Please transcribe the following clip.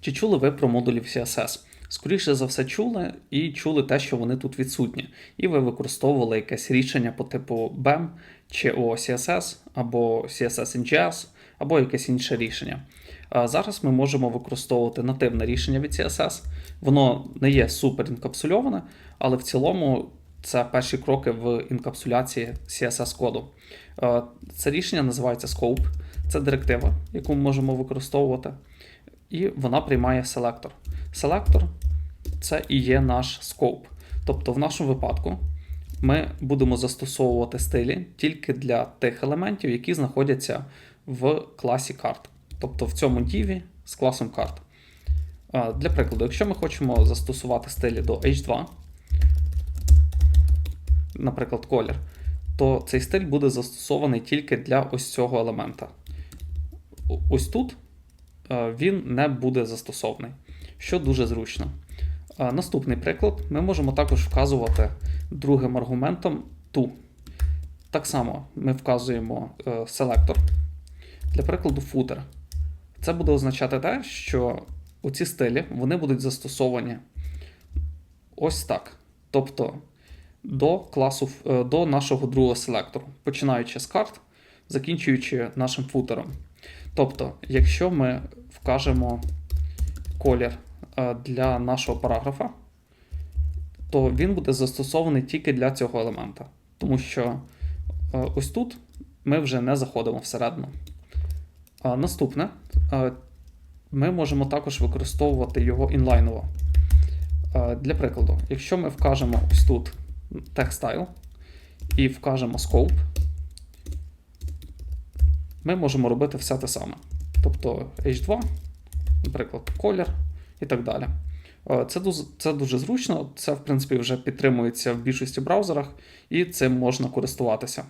Чи чули ви про модулі CSS? Скоріше за все, чули і чули те, що вони тут відсутні. І ви використовували якесь рішення по типу BEM чи OCSS, або CSS NGS, або якесь інше рішення. А Зараз ми можемо використовувати нативне рішення від CSS. Воно не є супер інкапсульоване, але в цілому це перші кроки в інкапсуляції CSS коду. Е, Це рішення називається Scope. Це директива, яку ми можемо використовувати і вона приймає селектор. Селектор це і є наш скоп. Тобто, в нашому випадку ми будемо застосовувати стилі тільки для тих елементів, які знаходяться в класі карт. Тобто в цьому діві з класом карт. Для прикладу, якщо ми хочемо застосувати стилі до H2, наприклад, колір, то цей стиль буде застосований тільки для ось цього елемента. Ось тут він не буде застосований, що дуже зручно. Е, Наступний приклад ми можемо також вказувати другим аргументом to. Так само ми вказуємо е, селектор. Для прикладу, footer. Це буде означати те, що оці стилі вони будуть застосовані ось так. Тобто до класу, е, до нашого другого селектору, починаючи з карт, закінчуючи нашим футером. Тобто, якщо ми вкажемо колір е, для нашого параграфа, то він буде застосований тільки для цього елемента. Тому що е, ось тут ми вже не заходимо всередину. Наступне, е, ми можемо також використовувати його інлайново. Для прикладу, якщо ми вкажемо ось тут TextStyle і вкажемо scope, ми можемо робити все те саме. Тобто H2, наприклад, колір і так далі. Е, Це дуже, це дуже зручно, це, в принципі, вже підтримується в більшості браузерах, і цим можна користуватися.